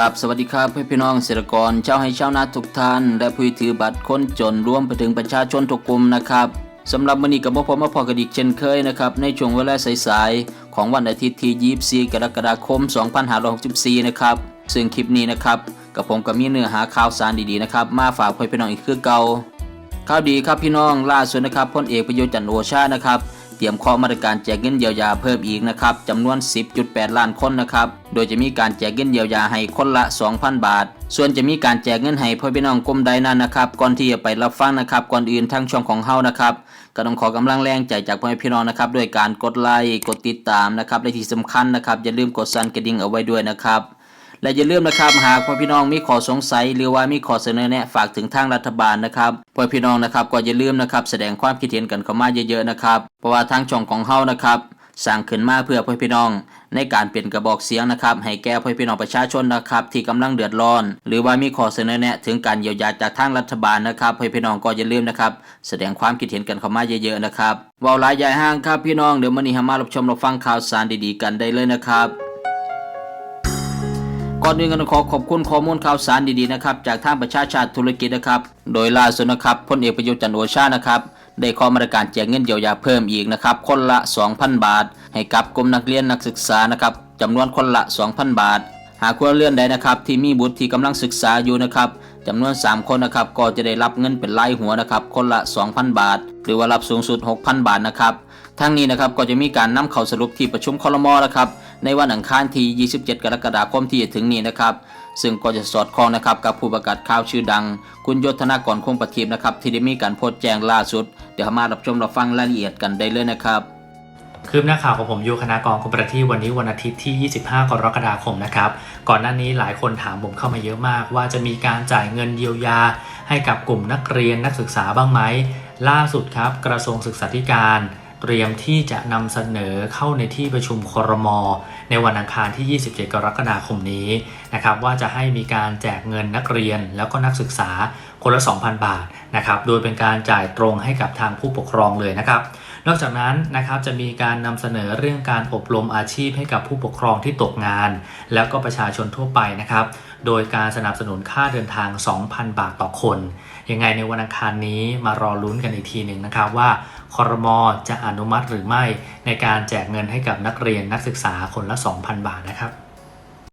กับสวัสดีครับเพื่อนพี่น้องเกษตรกรเจ้าให้ชาวนาทุกท่าน และผู้ถือบัตรคนจนรวมไปถึงประชาชนทุกกลุ่มนะครับสำหรับวันนี้กับพ่อมาพอกันอีกเช่นเคยนะครับในช่วงเวลาสายๆของวันอาทิตย์ที่24กรกฎาคม 2564 นะครับซึ่งคลิปนี้นะครับกับผมก็มีเนื้อหาข่าวสารดีๆนะครับมาฝากเพื่อนพี่น้องอีกคือเก่าข่าวดีครับพี่น้องล่าสุดนะครับพลเอกประยุทธ์จันทร์โอชานะครับ เตรียมข้อมาตรการแจกเงินเยียวยาเพิ่มอีกนะครับจำนวน 10.8 ล้านคนนะครับ โดยจะมีการแจกเงินเยียวยาให้คนละ 2,000 บาท ส่วนจะมีการแจกเงินให้พ่อพี่น้องกลุ่มใดนั้นนะครับ ก่อนที่จะไปรับฟังนะครับ ก่อนอื่นทางช่องของเฮานะครับก็ต้องขอกำลังแรงใจจากพ่อแม่พี่น้องนะครับด้วยการกดไลค์กดติดตามนะครับและที่สำคัญนะครับอย่าลืมกดสั่นกระดิ่งเอาไว้ด้วยนะครับ และอย่าลืมนะครับหากพ่อพี่น้องมีข้อสงสัย หรือว่ามีข้อเสนอแนะฝากถึงทางรัฐบาลนะครับพ่อพี่น้องนะครับก็อย่าลืมนะครับแสดงความคิดเห็นกันเข้ามาเยอะๆนะครับเพราะว่าทางช่องของเฮานะครับสร้างขึ้นมาเพื่อพ่อพี่น้อง ในการเปลี่ยนกระบอกเสียงนะครับ ให้แก่พ่อพี่น้องประชาชนนะครับ ที่กำลังเดือดร้อน หรือว่ามีข้อเสนอแนะถึงการเยียวยาจากทางรัฐบาลนะครับพ่อพี่น้องก็อย่าลืมนะครับ แสดงความคิดเห็นกันเข้ามาเยอะๆนะครับเว้าหลายใหญ่ห้างครับพี่น้องเดี๋ยวมื้อนี้เฮามารับชมรับฟังข่าวสารดีๆกันได้เลยนะครับ ก่อนอื่นก็ต้องขอขอบคุณข้อมูลข่าวสารดีๆนะครับจากทางประชาชาติธุรกิจนะครับ โดยล่าสุดนะครับพลเอกประยุทธ์จันโอชานะครับได้ข้อมาตรการแจกเงินเยียวยาเพิ่มอีกนะครับคนละ 2,000 บาท ให้กับกลุ่มนักเรียนนักศึกษานะครับจำนวนคนละ 2,000 บาท หากครัวเรือนใดนะครับที่มีบุตรที่กำลังศึกษาอยู่นะครับจำนวน 3 คนนะครับก็จะได้รับเงินเป็นรายหัวนะครับคนละ 2,000 บาท หรือว่ารับสูงสุด 6,000 บาทนะครับทั้งนี้นะครับก็จะมีการนำเข้าสรุปที่ประชุมคลมอนะครับ ในวันอังคารที่ 27 กรกฎาคมที่จะถึงนี้นะครับ ซึ่งก็จะสอดคล้องนะครับกับผู้ประกาศข่าวชื่อดัง คุณยศธนากรคงประทีปนะครับที่ได้มีการโพสต์แจ้งล่าสุด เดี๋ยวมารับชมรับฟังรายละเอียดกันได้เลยนะครับคืบหน้าข่าวของผมยูคณากรคุณประทีวันนี้วันอาทิตย์ที่ 25 กรกฎาคมนะครับ ก่อนหน้านี้หลายคนถามผมเข้ามาเยอะมาก ว่าจะมีการจ่ายเงินเยียวยา ให้กับกลุ่มนักเรียนนักศึกษาบ้างไหมล่าสุดครับ กระทรวงศึกษาธิการ เตรียมที่จะนำเสนอเข้าในที่ประชุมครม ในวันอังคารที่ 27 กรกฎาคมนี้นะครับว่าจะให้มีการแจกเงินนักเรียนแล้วก็นักศึกษาคนละ 2,000 บาทนะครับโดยเป็นการจ่ายตรงให้กับทางผู้ปกครองเลยนะครับ นอกจากนั้นนะครับจะมีการนำเสนอเรื่องการอบรมอาชีพให้กับผู้ปกครองที่ตกงาน แล้วก็ประชาชนทั่วไปนะครับ โดยการสนับสนุนค่าเดินทาง 2,000 บาทต่อคน ยังไงในวันอังคารนี้มารอลุ้นกันอีกทีหนึ่งนะครับว่าคอรมอจะอนุมัติหรือไม่ในการแจกเงินให้กับนักเรียนนักศึกษาคนละ 2,000 บาทนะครับ